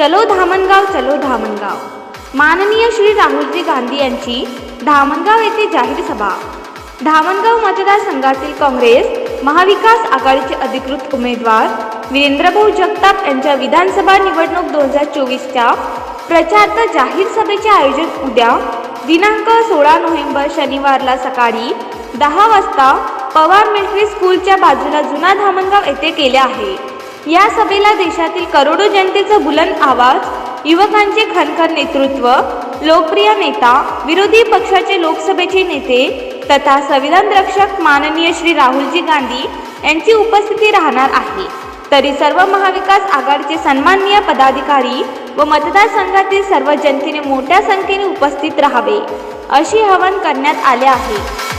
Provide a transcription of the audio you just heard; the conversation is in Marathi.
चलो धामणगाव चलो धामणगाव. माननीय श्री राहुलजी गांधी यांची धामणगाव येथे जाहीर सभा. धामणगाव मतदारसंघातील काँग्रेस महाविकास आघाडीचे अधिकृत उमेदवार वीरेंद्रभाऊ जगताप यांच्या विधानसभा निवडणूक दोन हजार चोवीसच्या प्रचारार्थ जाहीर सभेचे आयोजन उद्या दिनांक सोळा नोव्हेंबर शनिवारला सकाळी दहा वाजता पवार मिलिटरी स्कूलच्या बाजूला जुना धामणगाव येथे केले आहे. या सभेला देशातील करोडो जनतेचा बुलंद आवाज युवकांचे खनखन नेतृत्व लोकप्रिय नेता विरोधी पक्षाचे लोकसभेचे नेते तथा संविधान रक्षक माननीय श्री राहुलजी गांधी यांची उपस्थिती राहणार आहे. तरी सर्व महाविकास आघाडीचे सन्माननीय पदाधिकारी व मतदारसंघातील सर्व जनतेने मोठ्या संख्येने उपस्थित राहावे अशी हवन करण्यात आले आहे.